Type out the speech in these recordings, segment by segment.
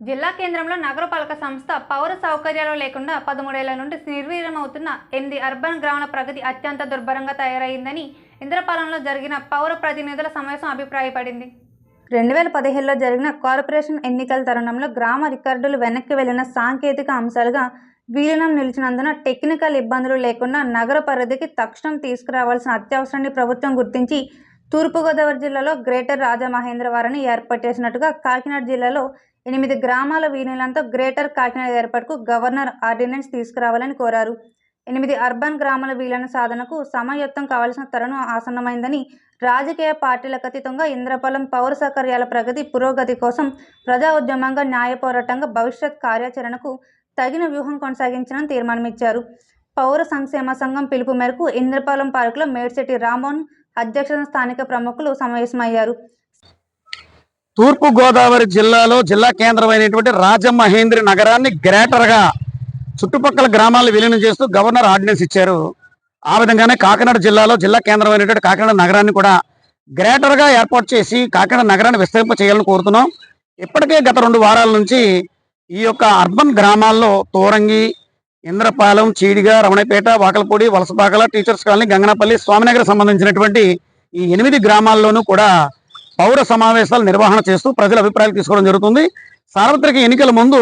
జిల్లా కేంద్రంలో నగరపాలక సంస్థ పౌర సౌకర్యాలు లేకుండా పదమూడేళ్ళ నుండి నిర్వీర్యమవుతున్న ఎనిమిది అర్బన్ గ్రామాల ప్రగతి అత్యంత దుర్భరంగా తయారైందని ఇంద్రపాలెంలో జరిగిన పౌర ప్రతినిధుల సమావేశం అభిప్రాయపడింది. రెండు వేల పదిహేడులో జరిగిన కార్పొరేషన్ ఎన్నికల తరుణంలో గ్రామ రికార్డులు వెనక్కి వెళ్ళిన సాంకేతిక అంశాలుగా విలీనం నిలిచినందున టెక్నికల్ ఇబ్బందులు లేకుండా నగర పరిధికి తక్షణం తీసుకురావాల్సిన అత్యవసరాన్ని ప్రభుత్వం గుర్తించి తూర్పుగోదావరి జిల్లాలో గ్రేటర్ రాజమహేంద్రవరాన్ని ఏర్పాటు చేసినట్టుగా కాకినాడ జిల్లాలో ఎనిమిది గ్రామాల విలీనంతో గ్రేటర్ కాకినాడ ఏర్పాటుకు గవర్నర్ ఆర్డినెన్స్ తీసుకురావాలని కోరారు. ఎనిమిది అర్బన్ గ్రామాల విలీన సాధనకు సమయత్వం కావాల్సిన తరుణం ఆసన్నమైందని రాజకీయ పార్టీలకు అతీతంగా ఇంద్రపాలెం పౌర సౌకర్యాల ప్రగతి పురోగతి కోసం ప్రజా ఉద్యమంగా న్యాయ పోరాటంగా భవిష్యత్ కార్యాచరణకు తగిన వ్యూహం కొనసాగించాలని తీర్మానమిచ్చారు. పౌర సంక్షేమ సంఘం పిలుపు మేరకు ఇంద్రపాలెం పార్కులో మేడ్శెట్టి రామ్మోహన్ అధ్యక్షతన స్థానిక ప్రముఖులు సమావేశమయ్యారు. తూర్పు గోదావరి జిల్లాలో జిల్లా కేంద్రమైనటువంటి రాజమహేంద్రి నగరాన్ని గ్రేటర్గా చుట్టుపక్కల గ్రామాలను విలీనం చేస్తూ గవర్నర్ ఆర్డినెన్స్ ఇచ్చారు. ఆ విధంగానే కాకినాడ జిల్లాలో జిల్లా కేంద్రమైనటువంటి కాకినాడ నగరాన్ని కూడా గ్రేటర్గా ఏర్పాటు చేసి కాకినాడ నగరాన్ని విస్తరింప చేయాలని కోరుతున్నాం. ఇప్పటికే గత రెండు వారాల నుంచి ఈ యొక్క అర్బన్ గ్రామాల్లో తోరంగి ఇంద్రపాలెం చీడిగా రమణపేట వాకలపూడి వలసపాకల టీచర్స్ కాలనీ గంగనపల్లి స్వామినగర్ సంబంధించినటువంటి ఈ ఎనిమిది గ్రామాల్లోనూ కూడా పౌర సమావేశాలు నిర్వహణ చేస్తూ ప్రజల అభిప్రాయాలు తీసుకోవడం జరుగుతుంది. సార్వత్రిక ఎన్నికల ముందు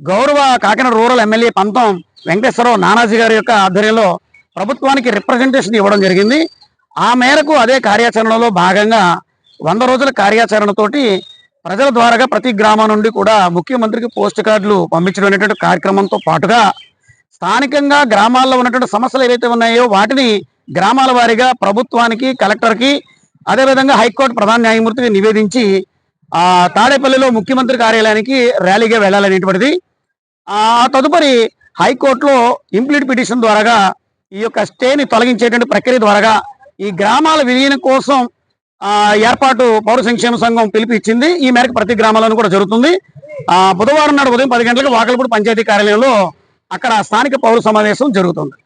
గౌరవ కాకినాడ రూరల్ ఎమ్మెల్యే పంతం వెంకటేశ్వరరావు నానాజీ గారి యొక్క ఆధ్వర్యంలో ప్రభుత్వానికి రిప్రజెంటేషన్ ఇవ్వడం జరిగింది. ఆ మేరకు అదే కార్యాచరణలో భాగంగా వంద రోజుల కార్యాచరణతోటి ప్రజల ద్వారాగా ప్రతి గ్రామం నుండి కూడా ముఖ్యమంత్రికి పోస్ట్ కార్డులు పంపించడం అనేటువంటి కార్యక్రమంతో పాటుగా స్థానికంగా గ్రామాల్లో ఉన్నటువంటి సమస్యలు ఏవైతే ఉన్నాయో వాటిని గ్రామాల వారీగా ప్రభుత్వానికి కలెక్టర్కి అదేవిధంగా హైకోర్టు ప్రధాన న్యాయమూర్తికి నివేదించి తాడేపల్లిలో ముఖ్యమంత్రి కార్యాలయానికి ర్యాలీగా వెళ్ళాలనేటువంటిది. తదుపరి హైకోర్టులో ఇంప్లీట్ పిటిషన్ ద్వారాగా ఈ యొక్క స్టేని తొలగించేటువంటి ప్రక్రియ ద్వారాగా ఈ గ్రామాల విలీనం కోసం ఏర్పాటు పౌర సంక్షేమ సంఘం పిలిపిచ్చింది. ఈ మేరకు ప్రతి గ్రామాలను కూడా జరుగుతుంది. బుధవారం నాడు ఉదయం పది గంటలకు వాకలపూడి పంచాయతీ కార్యాలయంలో అక్కడ స్థానిక పౌర సమావేశం జరుగుతుంది.